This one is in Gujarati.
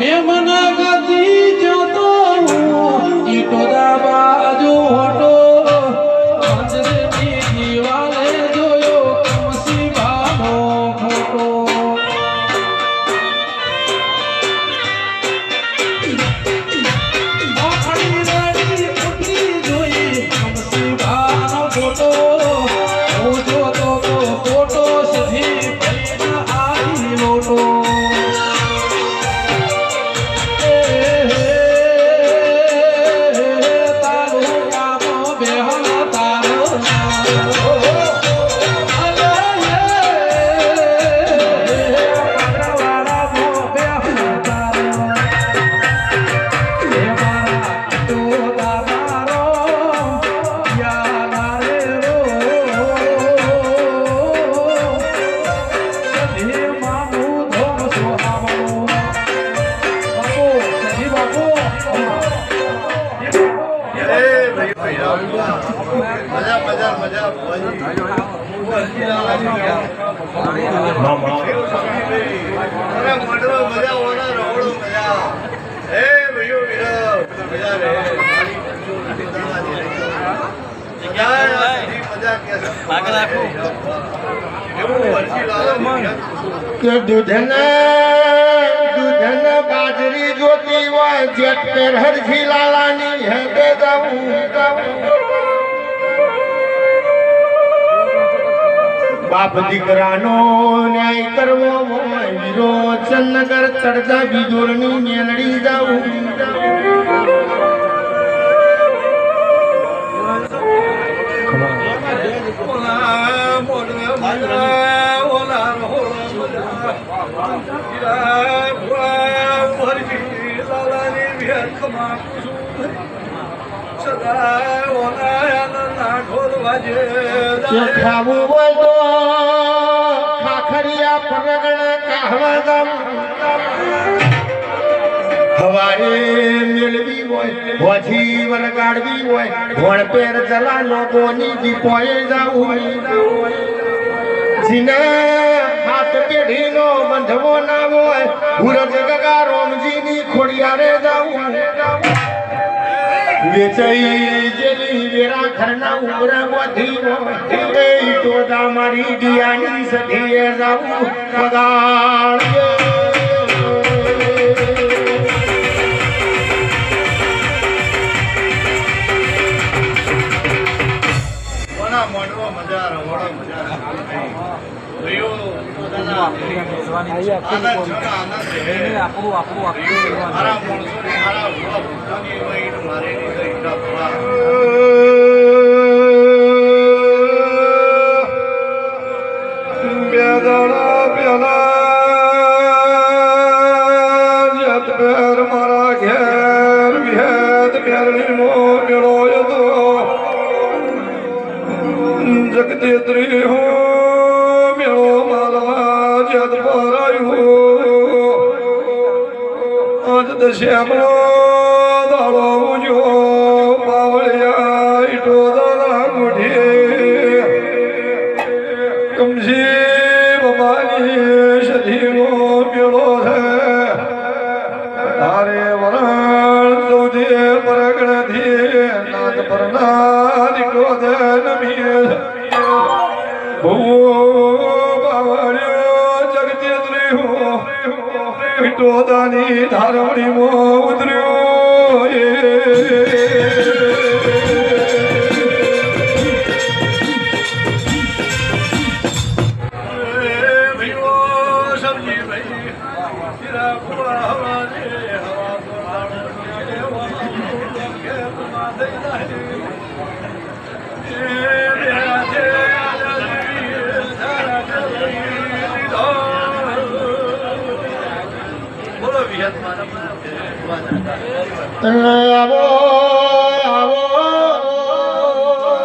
મેં કે દૂધને દૂધને બાજરી જોતી હોય જેટ પેર હરજી લાલાની દઉં જાઉં બાપ દીકરાનો ન્યાય કરવો હોય. વીરો ચંદનગર તડજા બીજોરની મેલડી જાઉં. ઓલા મોડવે ખાવું હોય તો ખાખરિયા મેળવી હોય હોજી વરગાડવી હોય ભણ પેર જલા લોકોની દીપોએ જાવું જીના હાથ પેઢીનો બંધવો ના હોય. હુરજ ગગા રોમજીની ખોડિયારે જાવું વેચાઈ જેલી વેરા ઘરના ઉમરા મોથી એ ટોદા મારી દિયાની સધીએ જાવું પગાળ ઓના મોડવો મજા રવડો મજા ભાઈઓ પોતાના આનંદ છો ને આનંદ રહે આપણું આપણું બેદણા પેલા જત બેર મારા ઘેર ભેદ મેરણી મો મેળો યતો. જગતેત્રી હો મેળો માલવા જત પરાયું આજ દશ્યામનો દાડો ઉજો પાવળિયા ઈટો દાડા ગુઢી કમજી બાવળ્યો જગતી ઉતર્યો વિટોદાની તન્નયાવો